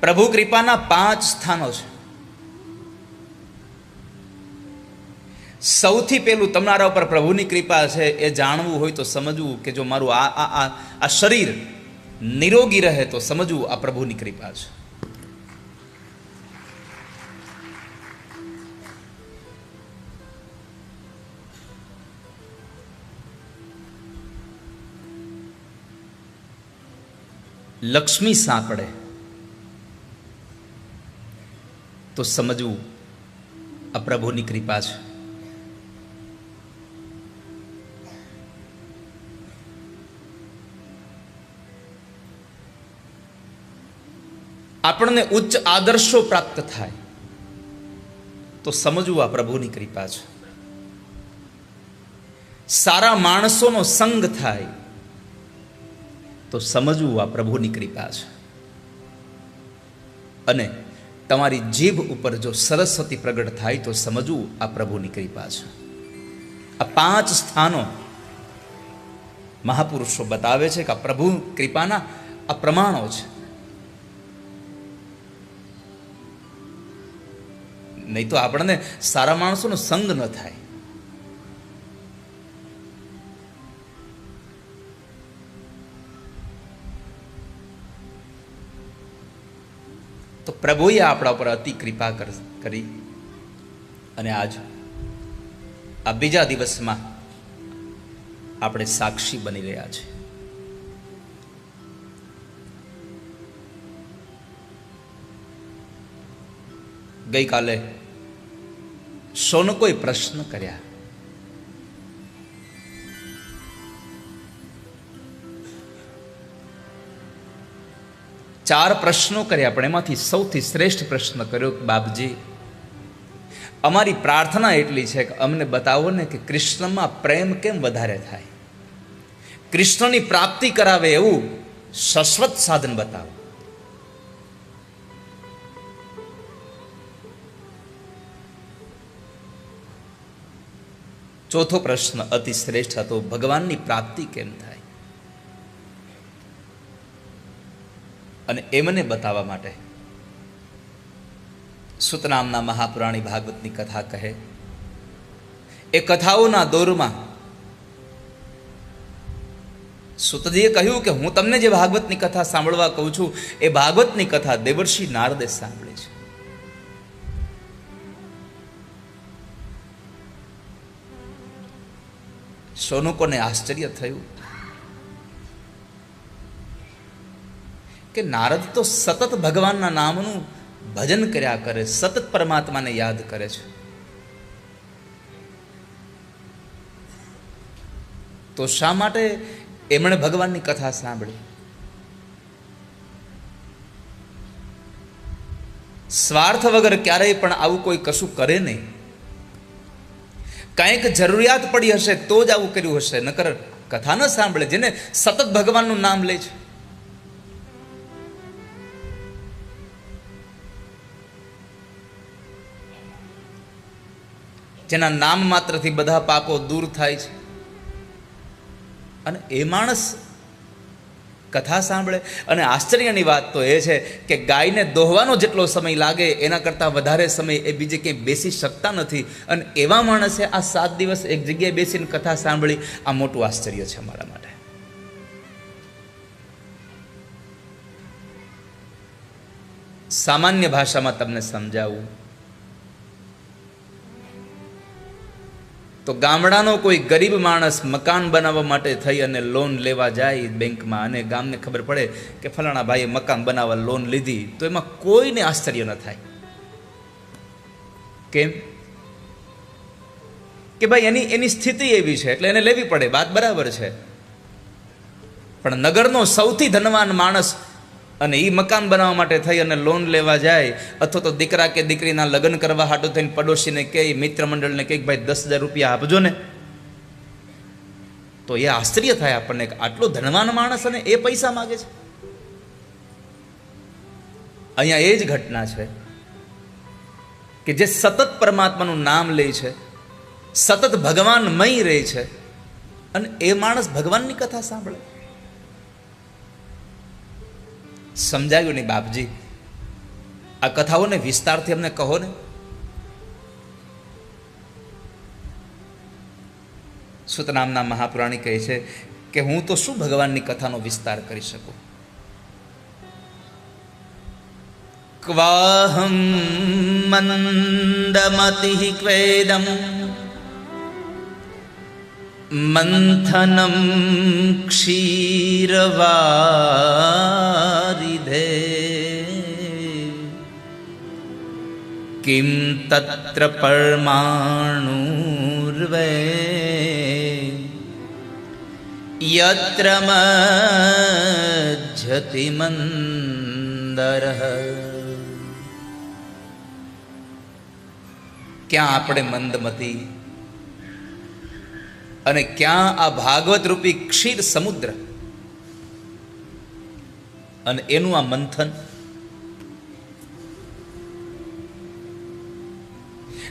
પ્રભુ કૃપાના પાંચ સ્થાનો છે. સૌથી પહેલું તમારા ઉપર પ્રભુની કૃપા છે એ જાણવું હોય તો સમજવું કે જો મારું આ આ આ આ શરીર નિરોગી રહે તો સમજવું આ પ્રભુની કૃપા છે. લક્ષ્મી સાંકળે. તો સમજવું, આ પ્રભુની કૃપા છે. આપણને ઉચ્ચ આદર્શો પ્રાપ્ત થાય, તો સમજવું આ પ્રભુની કૃપા છે. સારા માણસોનો સંગ થાય, તો સમજવું આ પ્રભુની કૃપા છે. અને તમારી જીભ ઉપર જો સરસ્વતી પ્રગટ થાય તો સમજવું આ પ્રભુની કૃપા છે. આ પાંચ સ્થાનો મહાપુરુષો બતાવે છે કે આ પ્રભુ કૃપાના આ પ્રમાણો છે. નહીં તો આપણને સારા માણસોનો સંગ ન થાય. તો પ્રભુએ આપણા ઉપર અતિ કૃપા કરી અને આજ, આ બીજા દિવસમાં આપણે સાક્ષી બની રહ્યા છે. ગઈકાલે સોનકોએ પ્રશ્ન કર્યા. ચાર પ્રશ્નો કર્યા, પણ એમાંથી સૌથી શ્રેષ્ઠ પ્રશ્ન કર્યો બાપજી, અમારી પ્રાર્થના એટલી છે કે અમને બતાવો ને કે કૃષ્ણમાં પ્રેમ કેમ વધારે થાય? કૃષ્ણની પ્રાપ્તિ કરાવે એવું શાશ્વત સાધન બતાવો. ચોથો પ્રશ્ન અતિ શ્રેષ્ઠ હતો, ભગવાનની પ્રાપ્તિ કેમ થાય? અને એમને બતાવવા માટે. સુતનામના મહાપુરાણી ભાગવતની કથા કહે, એ કથાઓના દોરમાં સુતજીએ કહ્યું કે હું તમને જે ભાગવતની કથા સાંભળવા કહું છું, એ ભાગવતની કથા દેવર્ષિ નારદે સાંભળી છે. સોનુકોને આશ્ચર્ય થયું? કે નારદ તો સતત ભગવાનના નામનું ભજન કર્યા કરે, સતત પરમાત્માને યાદ કરે છે. તો શા માટે એમણે ભગવાનની કથા સાંભળી? સ્વાર્થ વગર ક્યારેય પણ આવું કોઈ કશું કરે નહીં. કંઈક જરૂરિયાત પડી હશે તો જ આવું કર્યું હશે, નકર કથા ન સાંભળે, જેને સતત ભગવાનનું નામ લે છે. જેના નામ માત્રથી બધા પાપો દૂર થાય છે. અને એ માણસ કથા સાંભળે. અને આશ્ચર્યની વાત તો એ છે કે ગાયને દોહવાનો જેટલો સમય લાગે, એના કરતાં વધારે સમય એ બીજે ક્યાંય બેસી શકતા નથી. અને એવા માણસે આ સાત દિવસ એક જગ્યાએ બેસીને કથા સાંભળી, આ મોટું આશ્ચર્ય છે મારા માટે. સામાન્ય ભાષામાં તમને સમજાવું. તો ગામડાનો કોઈ ગરીબ માણસ મકાન બનાવવા માટે થઈ અને લોન લેવા જાય બેંકમાં અને ગામને ખબર પડે કે ફલાણા ભાઈએ મકાન બનાવવા લોન લીધી, તો એમાં કોઈને આશ્ચર્ય ન થાય. કેમ? કે ભાઈ એની એની સ્થિતિ એવી છે, એટલે એને લેવી પડે, વાત બરાબર છે. પણ નગરનો સૌથી ધનવાન માણસ અને એ મકાન બનાવવા માટે થઈ અને લોન લેવા જાય, અથવા તો દીકરા કે દીકરીના લગ્ન કરવા હાટું થઈને પડોશીને કહે મિત્ર મંડળને કહે ભાઈ દસ હજાર રૂપિયા આપજો ને. તો એ આશ્ચર્ય થાય આપણને આટલો ધનવાન માણસ અને એ પૈસા માગે છે. અહીંયા એ જ ઘટના છે કે જે સતત પરમાત્માનું નામ લે છે, સતત ભગવાનમય રહે છે, અને એ માણસ ભગવાનની કથા સાંભળે. સમજાયું નહીં બાપજી. આ કથાઓને વિસ્તારથી અમને કહો ને. સુતનામના મહાપુરાણી કહે છે કે હું તો શું ભગવાનની કથાનો વિસ્તાર કરી શકું? ક્વાહમ મંદમતિ ક્વેદમ મંથનમ ક્ષીરવારિધે કિમ તત્ર પરમાણુર્વે યત્ર મજ્જતિ મંદર ક્યાં આપણે મંદમતી અને ક્યાં આ ભાગવત રૂપી ક્ષીર સમુદ્ર અને એનું આ મંથન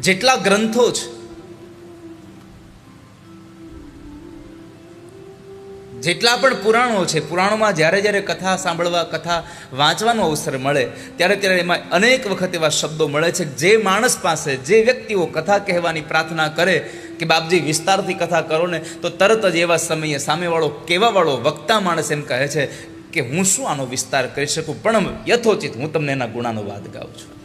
જેટલા ગ્રંથો છે જેટલા પણ પુરાણો છે, પુરાણોમાં જ્યારે જ્યારે કથા સાંભળવા, કથા વાંચવાનો અવસર મળે, ત્યારે ત્યારે એમાં અનેક વખત એવા શબ્દો મળે છે જે માણસ પાસે, જે વ્યક્તિઓ કથા કહેવાની પ્રાર્થના કરે કે બાપજી વિસ્તારથી કથા કરો ને, તો તરત જ એવા સમયે સામેવાળો કેવાવાળો વક્તા માણસ એમ કહે છે કે હું શું આનો વિસ્તાર કરી શકું? પણ યથોચિત હું તમને એના ગુણાનો વાદ ગાઉં છું.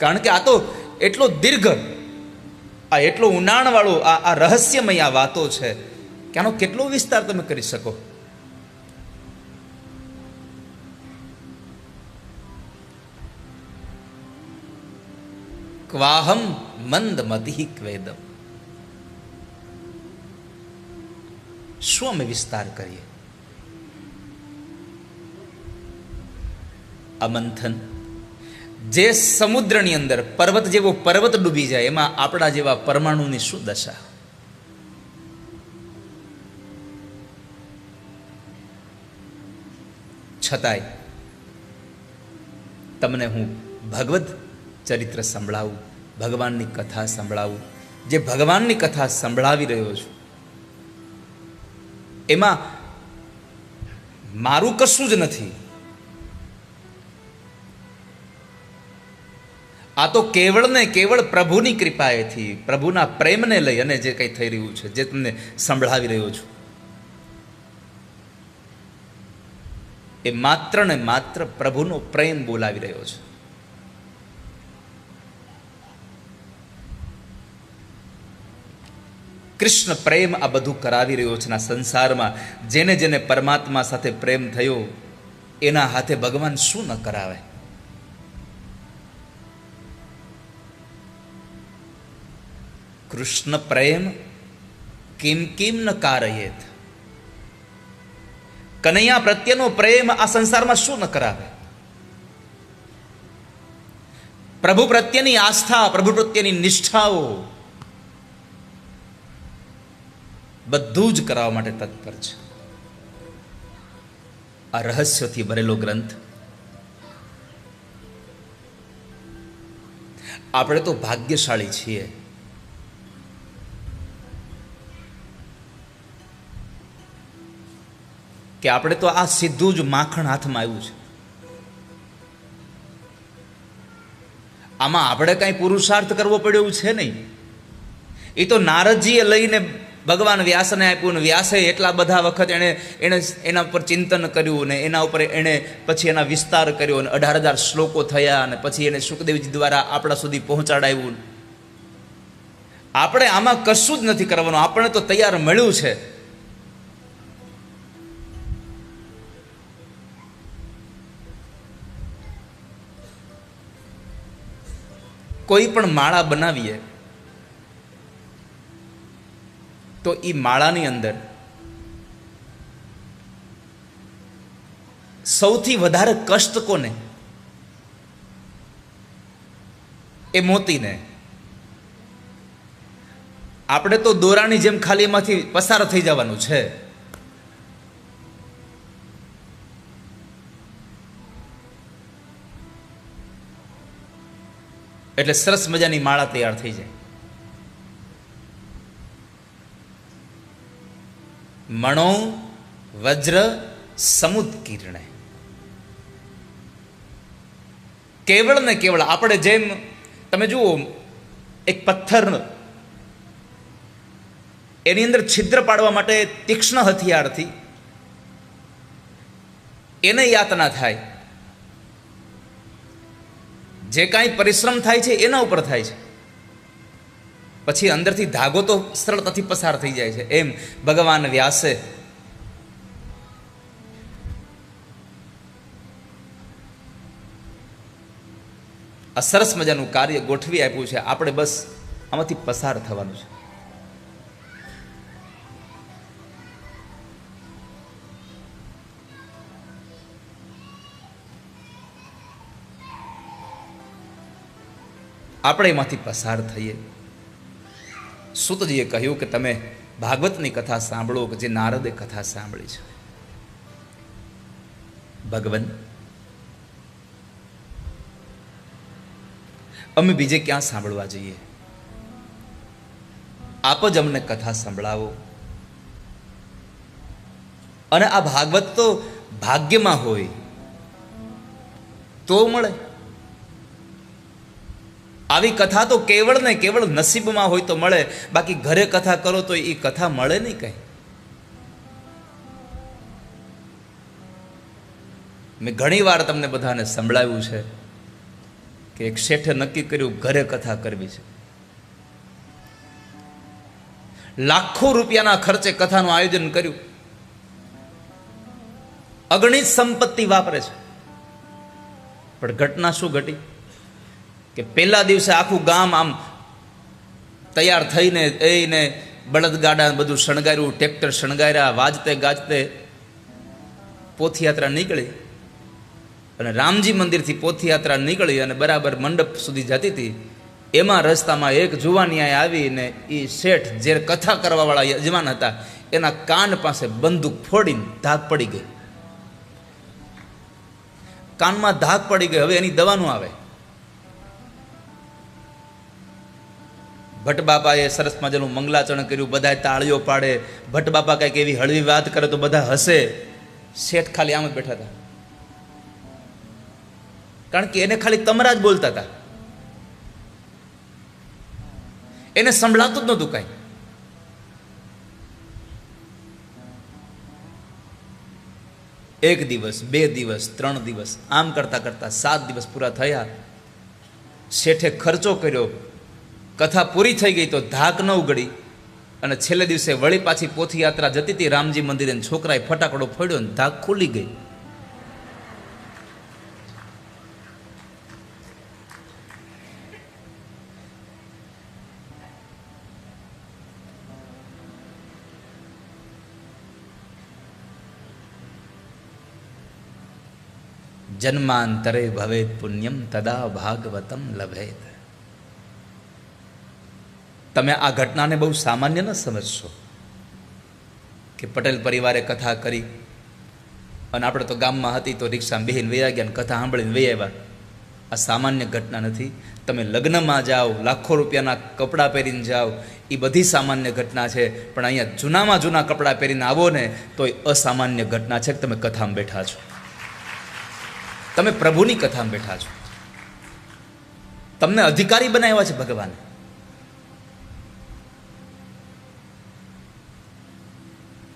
કારણ કે આ તો એટલો દીર્ઘ, આ એટલો ઊંડાણવાળો આ આ રહસ્યમય આ વાતો છે કે આનો કેટલો વિસ્તાર તમે કરી શકો? ક્વાહમ મંદમતિ ક્વેદમ. શું અમે વિસ્તાર કરીએ? આ મંથન જે સમુદ્રની અંદર પર્વત જેવો પર્વત ડૂબી જાય, એમાં આપણા જેવા પરમાણુની શું દશા? છતાંય તમને હું ભગવદ્ ચરિત્ર સંભળાવું, ભગવાનની કથા સંભળાવું, જે ભગવાનની કથા સંભળાવી રહ્યો છું, એમાં મારું કશું જ નથી. આ તો કેવળ ને કેવળ પ્રભુની કૃપાએથી, પ્રભુના પ્રેમને લઈ અને જે કંઈ થઈ રહ્યું છે, જે તમને સંભળાવી રહ્યો છું. એ માત્ર ને માત્ર પ્રભુનો પ્રેમ બોલાવી રહ્યો છે. કૃષ્ણ પ્રેમ આ બધું કરાવી રહ્યો છે ના સંસારમાં જેને જેને પરમાત્મા સાથે પ્રેમ થયો, એના હાથે ભગવાન શું ન કરાવે? કૃષ્ણ પ્રેમ કિમ કિમ ન કારયેત? કનૈયા પ્રત્યેનો પ્રેમ આ સંસારમાં શું ન કરાવે? પ્રભુ પ્રત્યેની આસ્થા, પ્રભુ પ્રત્યેની નિષ્ઠાઓ બધું જ કરાવવા માટે તત્પર છે. આ રહસ્યોથી ભરેલો ગ્રંથ. આપણે તો ભાગ્યશાળી છીએ. કે આપણે તો આ સીધું જ માખણ હાથમાં આવ્યું છે. આમાં આપણે કાંઈ પુરુષાર્થ કરવો પડ્યો છે નહીં. એ તો નારદજીએ લઈને ભગવાન વ્યાસને આપ્યું ને વ્યાસે એટલા બધા વખત એણે એણે એના ઉપર ચિંતન કર્યું ને એના ઉપર એણે પછી એના વિસ્તાર કર્યો અને અઢાર હજાર શ્લોકો થયા અને પછી એને સુખદેવજી દ્વારા આપણા સુધી પહોંચાડાયું. આપણે આમાં કશું જ નથી કરવાનું. આપણે તો તૈયાર મળ્યું છે. કોઈ પણ માળા બનાવીએ, તો એ માળાની અંદર સૌથી વધારે કષ્ટ કોને? એ મોતીને. આપણે તો દોરાની જેમ ખાલી એમાંથી પસાર થઈ જવાનું છે. એટલે સરસ મજાની માળા તૈયાર થઈ જાય. મણો, વજ્ર સમુદ કિરણે. કેવળ ને કેવળ આપણે જેમ, તમે જુઓ, એક પથ્થર એની અંદર છિદ્ર પાડવા માટે તીક્ષ્ણ હથિયારથી. એને યાતના થાય. જે કાંઈ પરિશ્રમ થાય છે, એના ઉપર થાય છે. પછી અંદરથી ધાગો તો સરળતાથી પસાર થઈ જાય છે. એમ ભગવાન વ્યાસે. આ સરસ મજાનું કાર્ય ગોઠવી આપ્યું છે. આપણે બસ આમાંથી પસાર થવાનું છે. આપણે એમાંથી પસાર થઈએ. સુતજીએ કહ્યું કે તમે ભાગવતની કથા સાંભળો કે જે નારદે કથા સાંભળી છે. ભગવાન, અમે બીજે ક્યાં સાંભળવા જઈએ? આપ જ અમને કથા સંભળાવો. અને આ ભાગવત તો ભાગ્યમાં હોય, તો મળે. આવી કથા તો કેવળ ને કેવળ નસીબમાં હોય તો મળે. બાકી ઘરે કથા કરો તો એ કથા મળે નહીં કંઈ. મેં ઘણી વાર તમને બધાને સંભળાવ્યું છે કે એક શેઠે નક્કી કર્યું ઘરે કથા કરવી છે. લાખો રૂપિયાના ખર્ચે કથાનું આયોજન કર્યું. અગણિત સંપત્તિ વાપરે છે. પણ ઘટના શું ઘટી? કે પહેલા દિવસે આખું ગામ આમ તૈયાર થઈને એને બળદગાડા બધું શણગાર્યું, ટ્રેક્ટર શણગાર્યા, વાજતે ગાજતે પોથયાત્રા નીકળી. અને રામજી મંદિરથી પોથયાત્રા નીકળી અને બરાબર મંડપ સુધી જતી હતી. એમાં રસ્તામાં એક જુવાનિયાએ આવીને એ શેઠ જે કથા કરવાવાળા યજમાન હતા, એના કાન પાસે બંદૂક ફોડીને ધાક પડી ગઈ. કાનમાં ધાક પડી ગઈ. હવે એની દવાનું આવે. ભટ્ટ બાપાએ સરસ મજાનું મંગલાચરણ કર્યું બધા તાળીઓ પાડે. ભટ્ટ બાપા કંઈક એવી હળવી વાત કરે તો બધા હસે. શેઠ ખાલી આમ જ બેઠા હતા. કારણ કે એને ખાલી તમરા જ બોલતા હતા. એને સંભળાતું જ નહોતું કાંઈ. એક દિવસ, બે દિવસ, ત્રણ દિવસ, આમ કરતા કરતા સાત દિવસ પૂરા થયા. શેઠે ખર્ચો કર્યો. કથા પૂરી થઈ ગઈ તો ધાક ન ઉગડી. અને છેલ્લે દિવસે વળી પાછી પોથી યાત્રા જતી હતી રામજી મંદિરે છોકરાએ ફટાકડો ફોડ્યો ને ધાક ખુલી ગઈ. જન્માંતરે ભવેત પુણ્યમ તદા ભાગવતમ લભેત. તમે આ ઘટનાને બહુ સામાન્ય ન સમજશો કે પટેલ પરિવારે કથા કરી અને આપણે તો ગામમાં હતી તો રિક્ષામાં બેહીને વૈયા ગયા કથા સાંભળીને વહી આવ્યા. આ સામાન્ય ઘટના નથી. તમે લગ્નમાં જાઓ, લાખો રૂપિયાના કપડાં પહેરીને જાઓ એ બધી સામાન્ય ઘટના છે. પણ અહીંયા જૂનામાં જૂના કપડાં પહેરીને આવો ને તો એ અસામાન્ય ઘટના છે કે તમે કથામાં બેઠા છો. તમે પ્રભુની કથામાં બેઠા છો. તમને અધિકારી બનાવ્યા છે ભગવાને.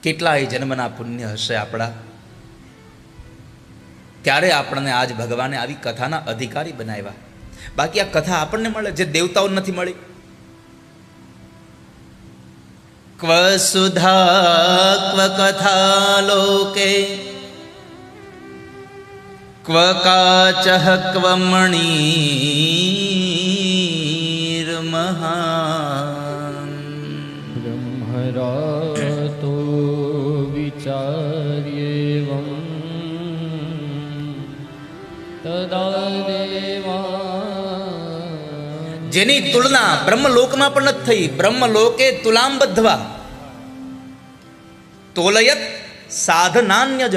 કેટલાય જન્મના પુણ્ય હશે આપણા? ત્યારે આપણને આજ ભગવાને આવી કથાના અધિકારી બનાવ્યા? બાકી આ કથા આપણને મળે જે દેવતાઓ નથી મળી? ક્વ સુધા, ક્વ કથા લોકે ક્વ કાચ, ક્વ મણી મહા બ્રહ્મરા જેની તુલના બ્રહ્મલોકમાં પણ નથી થઈ. બ્રહ્મલોકે તુલામ બધવા તોલયત સાધનાન્ય જ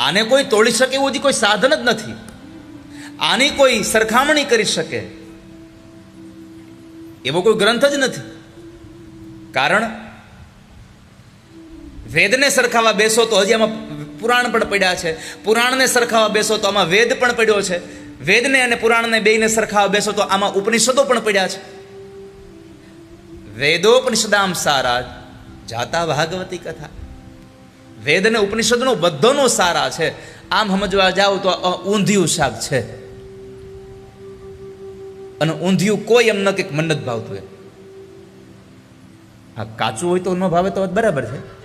આને કોઈ તોડી શકે એવું હજી કોઈ સાધન જ નથી. આની કોઈ સરખામણી કરી શકે. એવો કોઈ ગ્રંથ જ નથી. કારણ વેદને સરખાવા બેસો તો હજી આમાં પુરાણ પણ પડ્યા છે. પુરાણને સરખાવા બેસો તો આમાં વેદ પણ પડ્યો છે. વેદને અને પુરાણને બેયને સરખાવ બેસો તો આમાં ઉપનિષદો પણ પડ્યા છે. વેદોપનિષદામ સારા જાતા ભાગવતી કથા. વેદ અને ઉપનિષદનો બધોનો સારા છે. આમ સમજવા જાઓ તો ઊંધિયું શાક છે. અને ઊંધિયું કોઈ એમ ન કે મન ભાવતું હોય. હા કાચું હોય તો ન ભાવે તો બરાબર છે.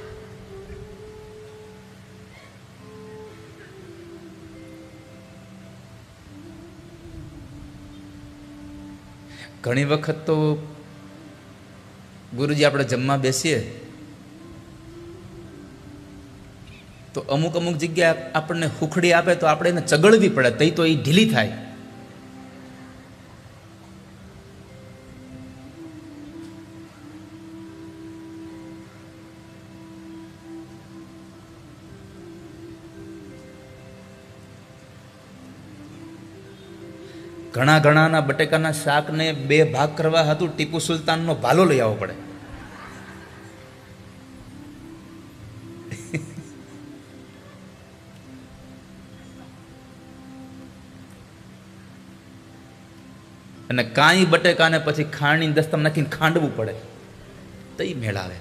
ઘણી વખત તો ગુરુજી આપણે જમવા બેસીએ, તો અમુક અમુક જગ્યા આપણને હુખડી આપે તો આપણે એને ચગળવી પડે, તઈ તો એ ઢીલી થાય. ઘણા ઘણાના બટેકાના શાકને બે ભાગ કરવા હતું, ટીપુ સુલતાનનો ભાલો લઈ આવવો પડે. અને કાંઈ બટેકાને પછી ખાંડની દસ્તમ નાખીને ખાંડવું પડે. તો એ મેળાવે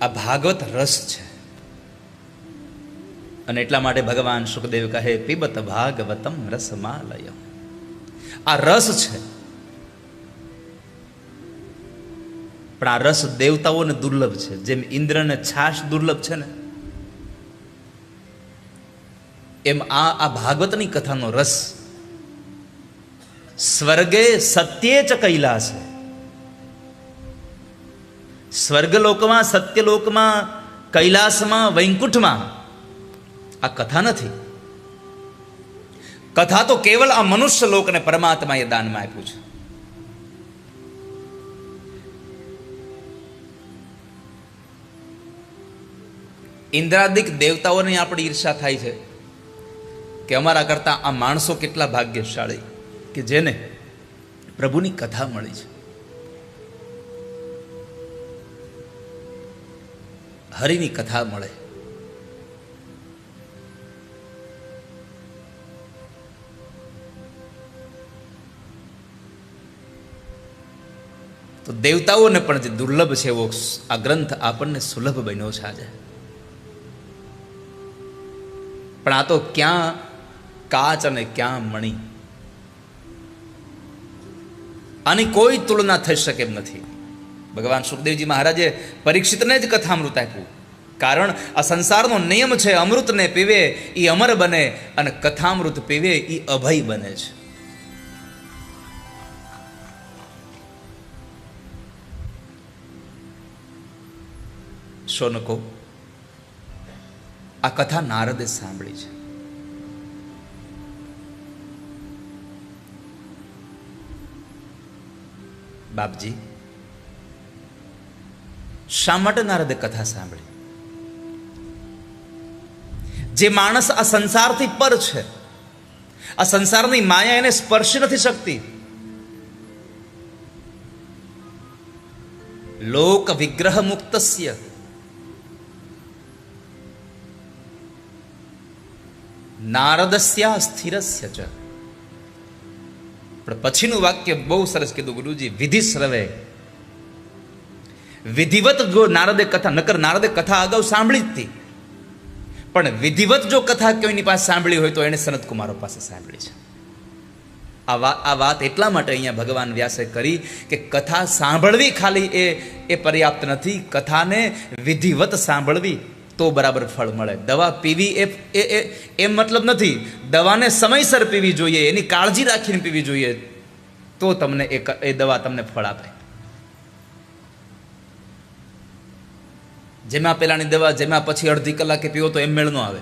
આ ભાગવત રસ છે. અને એટલા માટે ભગવાન સુખદેવ કહે, પીબત ભાગવતમ રસમાલય આ રસ છે. પણ આ રસ દેવતાઓને દુર્લભ છે. જેમ ઇન્દ્રને છાશ દુર્લભ છે ને, એમ આ આ ભાગવતની કથાનો રસ સ્વર્ગે સત્યે જ કૈલાસ કૈલાસે સ્વર્ગલોકમાં, સત્યલોકમાં, કૈલાસમાં, વૈકુંઠમાં આ કથા નથી. કથા તો કેવલ આ મનુષ્ય લોકને પરમાત્માએ દાનમાં આપ્યું છે. ઇન્દ્રાદિક દેવતાઓની આપણી ઈર્ષા થાય છે કે અમારા કરતા આ માણસો કેટલા ભાગ્યશાળી કે જેને પ્રભુની કથા મળી છે. હરિની કથા મળે. તો દેવતાઓને પણ જે દુર્લભ છે એવો આ ગ્રંથ આપણને સુલભ બન્યો છે આજે. પણ આ તો ક્યાં કાચ અને ક્યાં મણી. આની કોઈ તુલના થઈ શકે એમ નથી. ભગવાન સુખદેવજી મહારાજે પરીક્ષિતને જ કથામૃત આપ્યું. કારણ આ સંસારનો નિયમ છે, અમૃતને પીવે એ અમર બને અને કથામૃત પીવે એ અભય બને છે. શોનકો આ કથા નારદે સાંભળી છે. બાપજી શા માટે નારદે કથા સાંભળી? જે માણસ આ સંસારથી પર છે, આ સંસારની માયા એને સ્પર્શી નથી શકતી. લોક વિગ્રહ મુક્તસ્ય નારદસ્યા સ્થિરસ્ય ચ. પણ પછીનું વાક્ય બહુ સરસ કીધું ગુરુજી, વિધિ સ્રવે વિધિવત જો નારદે કથા, નકર નારદે કથા અગાઉ સાંભળી જ હતી. પણ વિધિવત જો કથા કોઈની પાસે સાંભળી હોય તો એણે સનત કુમારો પાસે સાંભળી છે. આ વાત આ વાત એટલા માટે અહીંયા ભગવાન વ્યાસે કરી કે કથા સાંભળવી ખાલી એ એ પર્યાપ્ત નથી. કથાને વિધિવત સાંભળવી તો બરાબર ફળ મળે. દવા પીવી એ એ એમ મતલબ નથી. દવાને સમયસર પીવી જોઈએ, એની કાળજી રાખીને પીવી જોઈએ તો તમને એ દવા તમને ફળ આપે. જેમાં પેલાની દવા જેમાં પછી અડધી કલાકે પીવો તો એમ મેળ ન આવે.